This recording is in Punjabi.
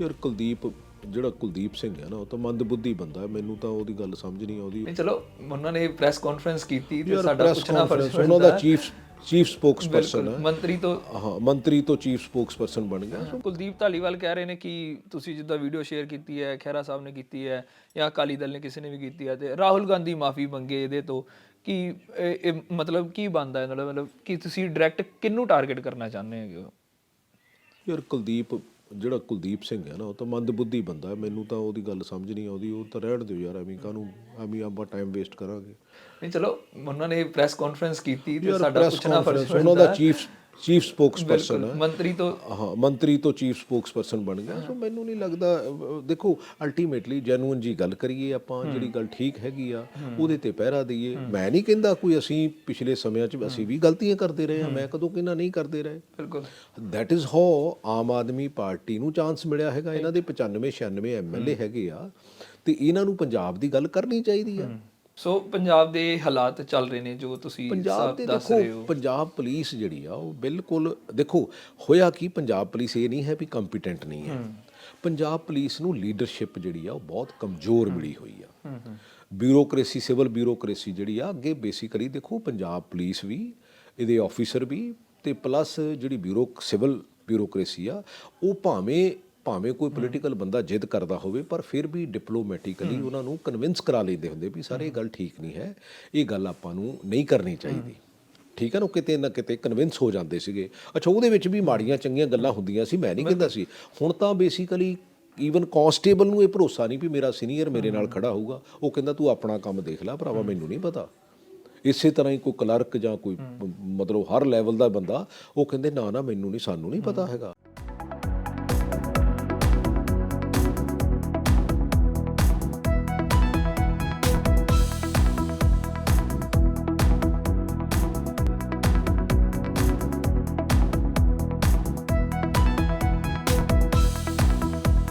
ਯਾਰ ਕੁਲਦੀਪ ਜਿਹੜਾ ਕੁਲਦੀਪ ਸਿੰਘ ਹੈ ਨਾ ਉਹ ਤਾਂ ਮੰਦਬੁੱਧੀ ਬੰਦਾ ਹੈ ਮੈਨੂੰ ਤਾਂ ਉਹਦੀ ਗੱਲ ਸਮਝ ਨਹੀਂ ਆਉਂਦੀ। ਨਹੀਂ ਚਲੋ ਉਹਨਾਂ ਨੇ ਪ੍ਰੈਸ ਕਾਨਫਰੰਸ ਕੀਤੀ ਤੇ ਸਾਡਾ ਪੁੱਛਣਾ ਫਰਜ਼ ਉਹਨਾਂ ਦਾ। ਚੀਫ ਚੀਫ ਸਪੋਕਸਪਰਸਨ ਹੈ। ਮੰਤਰੀ ਤੋਂ ਹਾਂ ਮੰਤਰੀ ਤੋਂ ਚੀਫ ਸਪੋਕਸਪਰਸਨ ਬਣ ਗਿਆ। ਕੁਲਦੀਪ ਧਾਲੀਵਾਲ ਕਹਿ ਰਹੇ ਨੇ ਕਿ ਤੁਸੀਂ ਜਿੱਦਾਂ ਵੀਡੀਓ ਸ਼ੇਅਰ ਕੀਤੀ ਹੈ ਖਹਿਰਾ ਸਾਹਿਬ ਨੇ ਕੀਤੀ ਹੈ ਜਾਂ ਅਕਾਲੀ ਦਲ ਨੇ ਕਿਸੇ ਨੇ ਵੀ ਕੀਤੀ ਹੈ ਤੇ ਰਾਹੁਲ ਗਾਂਧੀ ਮਾਫੀ ਮੰਗੇ ਇਹਦੇ ਤੋਂ। ਕਿ ਮਤਲਬ ਕੀ ਬਣਦਾ ਹੈ ਮਤਲਬ ਕਿ ਤੁਸੀਂ ਡਾਇਰੈਕਟ ਕਿਹਨੂੰ ਟਾਰਗੇਟ ਕਰਨਾ ਚਾਹੁੰਦੇ ਹੋ? ਯਾਰ ਕੁਲਦੀਪ ਜਿਹੜਾ ਕੁਲਦੀਪ ਸਿੰਘ ਹੈ ਨਾ ਉਹ ਤਾਂ ਮੰਦਬੁੱਧੀ ਬੰਦਾ ਹੈ ਮੈਨੂੰ ਤਾਂ ਉਹਦੀ ਗੱਲ ਸਮਝ ਨਹੀਂ ਆਉਂਦੀ ਉਹ ਤਾਂ ਰਹਿਣ ਦਿਓ ਯਾਰ ਐਵੇਂ ਕਾਹਨੂੰ ਐਵੇਂ ਆਪਾਂ ਟਾਈਮ ਵੇਸਟ ਕਰਾਂਗੇ। ਨਹੀਂ ਚਲੋ ਉਹਨਾਂ ਨੇ ਪ੍ਰੈਸ ਕਾਨਫਰੰਸ ਕੀਤੀ ਤੇ ਸਾਡਾ ਪੁੱਛਣਾ ਫਰਜ਼ ਉਹਨਾਂ ਦਾ ਚੀਫ ਚੀਫ ਸਪੋਕਸਪਰਸਨ ਹੈ। ਮੰਤਰੀ ਤੋਂ ਹਾਂ ਮੰਤਰੀ ਤੋਂ ਚੀਫ ਸਪੋਕਸਪਰਸਨ ਬਣ ਗਿਆ। ਸੋ ਮੈਨੂੰ ਨਹੀਂ ਲੱਗਦਾ ਦੇਖੋ ਅਲਟੀਮੇਟਲੀ ਜੈਨੂਇਨ ਜੀ ਗੱਲ ਕਰੀਏ ਆਪਾਂ ਜਿਹੜੀ ਗੱਲ ਠੀਕ ਹੈਗੀ ਆ ਉਹਦੇ ਤੇ ਪਹਿਰਾ ਦਈਏ। ਮੈਂ ਨਹੀਂ ਕਹਿੰਦਾ ਕੋਈ ਅਸੀਂ ਪਿਛਲੇ ਸਮਿਆਂ 'ਚ ਅਸੀਂ ਵੀ ਗਲਤੀਆਂ ਕਰਦੇ ਰਹੇ ਹਾਂ। ਮੈਂ ਕਦੋਂ ਕਹਿੰਦਾ ਨਹੀਂ ਕਰਦੇ ਰਹੇ। ਬਿਲਕੁਲ। That is how Aam Aadmi Party ਨੂੰ ਚਾਂਸ ਮਿਲਿਆ ਹੈਗਾ। ਇਹਨਾਂ ਦੇ 95 96 ਐਮਐਲਏ ਹੈਗੇ ਆ ਤੇ ਇਹਨਾਂ ਨੂੰ ਪੰਜਾਬ ਦੀ ਗੱਲ ਕਰਨੀ ਚਾਹੀਦੀ ਆ। ਸੋ ਪੰਜਾਬ ਦੇ ਹਾਲਾਤ ਚੱਲ ਰਹੇ ਨੇ ਜੋ ਤੁਸੀਂ ਪੰਜਾਬ ਦੇ ਦੇਖੋ ਪੰਜਾਬ ਪੁਲਿਸ ਜਿਹੜੀ ਆ ਉਹ ਬਿਲਕੁਲ ਦੇਖੋ ਹੋਇਆ ਕੀ ਪੰਜਾਬ ਪੁਲਿਸ ਇਹ ਨਹੀਂ ਹੈ ਵੀ ਕੰਪੀਟੈਂਟ ਨਹੀਂ ਹੈ। ਪੰਜਾਬ ਪੁਲਿਸ ਨੂੰ ਲੀਡਰਸ਼ਿਪ ਜਿਹੜੀ ਆ ਉਹ ਬਹੁਤ ਕਮਜ਼ੋਰ ਮਿਲੀ ਹੋਈ ਆ। ਬਿਊਰੋਕ੍ਰੇਸੀ ਸਿਵਲ ਬਿਊਰੋਕ੍ਰੇਸੀ ਜਿਹੜੀ ਆ ਅੱਗੇ ਬੇਸਿਕਲੀ ਦੇਖੋ ਪੰਜਾਬ ਪੁਲਿਸ ਵੀ ਇਹਦੇ ਆਫੀਸਰ ਵੀ ਤੇ ਪਲੱਸ ਜਿਹੜੀ ਬਿਊਰੋ ਸਿਵਲ ਬਿਊਰੋਕ੍ਰੇਸੀ ਆ ਉਹ ਭਾਵੇਂ ਭਾਵੇਂ ਕੋਈ ਪੋਲੀਟੀਕਲ ਬੰਦਾ ਜਿੱਦ ਕਰਦਾ ਹੋਵੇ ਪਰ ਫਿਰ ਵੀ ਡਿਪਲੋਮੈਟਿਕਲੀ ਉਹਨਾਂ ਨੂੰ ਕਨਵਿੰਸ ਕਰਾ ਲੈਂਦੇ ਹੁੰਦੇ ਵੀ ਸਾਰੇ ਇਹ ਗੱਲ ਠੀਕ ਨਹੀਂ ਹੈ ਇਹ ਗੱਲ ਆਪਾਂ ਨੂੰ ਨਹੀਂ ਕਰਨੀ ਚਾਹੀਦੀ। ਠੀਕ ਹੈ ਨਾ ਕਿਤੇ ਨਾ ਕਿਤੇ ਕਨਵਿੰਸ ਹੋ ਜਾਂਦੇ ਸੀਗੇ। ਅੱਛਾ ਉਹਦੇ ਵਿੱਚ ਵੀ ਮਾੜੀਆਂ ਚੰਗੀਆਂ ਗੱਲਾਂ ਹੁੰਦੀਆਂ ਸੀ ਮੈਂ ਨਹੀਂ ਕਹਿੰਦਾ ਸੀ। ਹੁਣ ਤਾਂ ਬੇਸਿਕਲੀ ਈਵਨ ਕਾਂਸਟੇਬਲ ਨੂੰ ਇਹ ਭਰੋਸਾ ਨਹੀਂ ਵੀ ਮੇਰਾ ਸੀਨੀਅਰ ਮੇਰੇ ਨਾਲ ਖੜਾ ਹੋਊਗਾ। ਉਹ ਕਹਿੰਦਾ ਤੂੰ ਆਪਣਾ ਕੰਮ ਦੇਖ ਲੈ ਭਰਾਵਾ ਮੈਨੂੰ ਨਹੀਂ ਪਤਾ। ਇਸੇ ਤਰ੍ਹਾਂ ਹੀ ਕੋਈ ਕਲਰਕ ਜਾਂ ਕੋਈ ਮਤਲਬ ਹਰ ਲੈਵਲ ਦਾ ਬੰਦਾ ਉਹ ਕਹਿੰਦੇ ਨਾ ਨਾ ਮੈਨੂੰ ਨਹੀਂ ਸਾਨੂੰ ਨਹੀਂ ਪਤਾ ਹੈਗਾ।